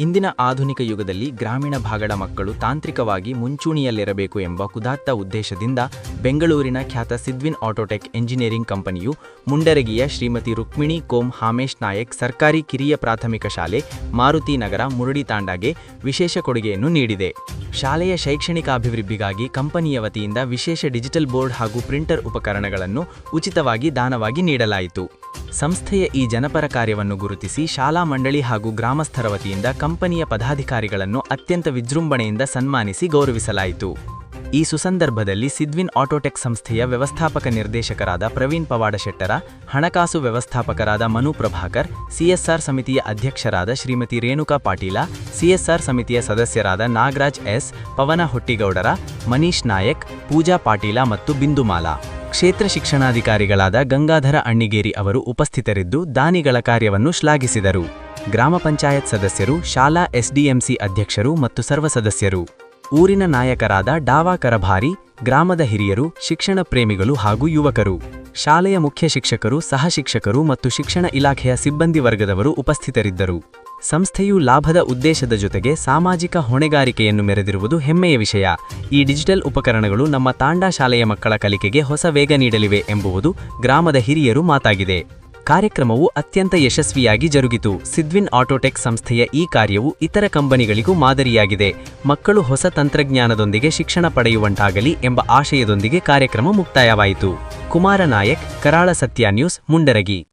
ಇಂದಿನ ಆಧುನಿಕ ಯುಗದಲ್ಲಿ ಗ್ರಾಮೀಣ ಭಾಗದ ಮಕ್ಕಳು ತಾಂತ್ರಿಕವಾಗಿ ಮುಂಚೂಣಿಯಲ್ಲಿರಬೇಕು ಎಂಬ ಕುದಾತ್ತ ಉದ್ದೇಶದಿಂದ ಬೆಂಗಳೂರಿನ ಖ್ಯಾತ ಸಿದ್ವಿನ್ ಆಟೋಟೆಕ್ ಎಂಜಿನಿಯರಿಂಗ್ ಕಂಪನಿಯು ಮುಂಡರಗಿಯ ಶ್ರೀಮತಿ ರುಕ್ಮಿಣಿ ಕೋಮ್ ಹಾಮೇಶ್ ನಾಯಕ್ ಸರ್ಕಾರಿ ಕಿರಿಯ ಪ್ರಾಥಮಿಕ ಶಾಲೆ ಮಾರುತಿ ನಗರ ಮುರಡಿ ತಾಂಡಾಗೆ ವಿಶೇಷ ಕೊಡುಗೆಯನ್ನು ನೀಡಿದೆ. ಶಾಲೆಯ ಶೈಕ್ಷಣಿಕ ಅಭಿವೃದ್ಧಿಗಾಗಿ ಕಂಪನಿಯ ವತಿಯಿಂದ ವಿಶೇಷ ಡಿಜಿಟಲ್ ಬೋರ್ಡ್ ಹಾಗೂ ಪ್ರಿಂಟರ್ ಉಪಕರಣಗಳನ್ನು ಉಚಿತವಾಗಿ ದಾನವಾಗಿ ನೀಡಲಾಯಿತು. ಸಂಸ್ಥೆಯ ಈ ಜನಪರ ಕಾರ್ಯವನ್ನು ಗುರುತಿಸಿ ಶಾಲಾ ಮಂಡಳಿ ಹಾಗೂ ಗ್ರಾಮಸ್ಥರ ವತಿಯಿಂದ ಕಂಪನಿಯ ಪದಾಧಿಕಾರಿಗಳನ್ನು ಅತ್ಯಂತ ವಿಜೃಂಭಣೆಯಿಂದ ಸನ್ಮಾನಿಸಿ ಗೌರವಿಸಲಾಯಿತು. ಈ ಸುಸಂದರ್ಭದಲ್ಲಿ ಸಿದ್ವಿನ್ ಆಟೋಟೆಕ್ ಸಂಸ್ಥೆಯ ವ್ಯವಸ್ಥಾಪಕ ನಿರ್ದೇಶಕರಾದ ಪ್ರವೀಣ್ ಪವಾಡ ಶೆಟ್ಟರ ಹಣಕಾಸು ವ್ಯವಸ್ಥಾಪಕರಾದ ಮನು ಪ್ರಭಾಕರ್, ಸಿಎಸ್ಆರ್ ಸಮಿತಿಯ ಅಧ್ಯಕ್ಷರಾದ ಶ್ರೀಮತಿ ರೇಣುಕಾ ಪಾಟೀಲ, ಸಿಎಸ್ಆರ್ ಸಮಿತಿಯ ಸದಸ್ಯರಾದ ನಾಗರಾಜ್ ಎಸ್, ಪವನ ಹೊಟ್ಟಿಗೌಡರ, ಮನೀಶ್ ನಾಯಕ್, ಪೂಜಾ ಪಾಟೀಲ ಮತ್ತು ಬಿಂದುಮಾಲಾ. ಕ್ಷೇತ್ರ ಶಿಕ್ಷಣಾಧಿಕಾರಿಗಳಾದ ಗಂಗಾಧರ ಅಣ್ಣಿಗೇರಿ ಅವರು ಉಪಸ್ಥಿತರಿದ್ದು ದಾನಿಗಳ ಕಾರ್ಯವನ್ನು ಶ್ಲಾಘಿಸಿದರು. ಗ್ರಾಮ ಪಂಚಾಯತ್ ಸದಸ್ಯರು, ಶಾಲಾ ಎಸ್ಡಿಎಂಸಿ ಅಧ್ಯಕ್ಷರು ಮತ್ತು ಸರ್ವ ಸದಸ್ಯರು. ಊರಿನ ನಾಯಕರಾದ ಡಾವಾ ಕರಭಾರಿ, ಗ್ರಾಮದ ಹಿರಿಯರು, ಶಿಕ್ಷಣ ಪ್ರೇಮಿಗಳು ಹಾಗೂ ಯುವಕರು. ಶಾಲೆಯ ಮುಖ್ಯ ಶಿಕ್ಷಕರು, ಸಹ ಶಿಕ್ಷಕರು ಮತ್ತು ಶಿಕ್ಷಣ ಇಲಾಖೆಯ ಸಿಬ್ಬಂದಿ ವರ್ಗದವರು ಉಪಸ್ಥಿತರಿದ್ದರು. ಸಂಸ್ಥೆಯು ಲಾಭದ ಉದ್ದೇಶದ ಜೊತೆಗೆ ಸಾಮಾಜಿಕ ಹೊಣೆಗಾರಿಕೆಯನ್ನು ಮೆರೆದಿರುವುದು ಹೆಮ್ಮೆಯ ವಿಷಯ. ಈ ಡಿಜಿಟಲ್ ಉಪಕರಣಗಳು ನಮ್ಮ ತಾಂಡಾ ಶಾಲೆಯ ಮಕ್ಕಳ ಕಲಿಕೆಗೆ ಹೊಸ ವೇಗ ನೀಡಲಿವೆ ಎಂಬುವುದು ಗ್ರಾಮದ ಹಿರಿಯರು ಮಾತಾಗಿದೆ. ಕಾರ್ಯಕ್ರಮವು ಅತ್ಯಂತ ಯಶಸ್ವಿಯಾಗಿ ಜರುಗಿತು. ಸಿದ್ವಿನ್ ಆಟೋಟೆಕ್ ಸಂಸ್ಥೆಯ ಈ ಕಾರ್ಯವು ಇತರ ಕಂಪನಿಗಳಿಗೂ ಮಾದರಿಯಾಗಿದೆ. ಮಕ್ಕಳು ಹೊಸ ತಂತ್ರಜ್ಞಾನದೊಂದಿಗೆ ಶಿಕ್ಷಣ ಪಡೆಯುವಂತಾಗಲಿ ಎಂಬ ಆಶಯದೊಂದಿಗೆ ಕಾರ್ಯಕ್ರಮ ಮುಕ್ತಾಯವಾಯಿತು. ಕುಮಾರ ನಾಯಕ್, ಕರಾಳ ಸತ್ಯ ನ್ಯೂಸ್, ಮುಂಡರಗಿ.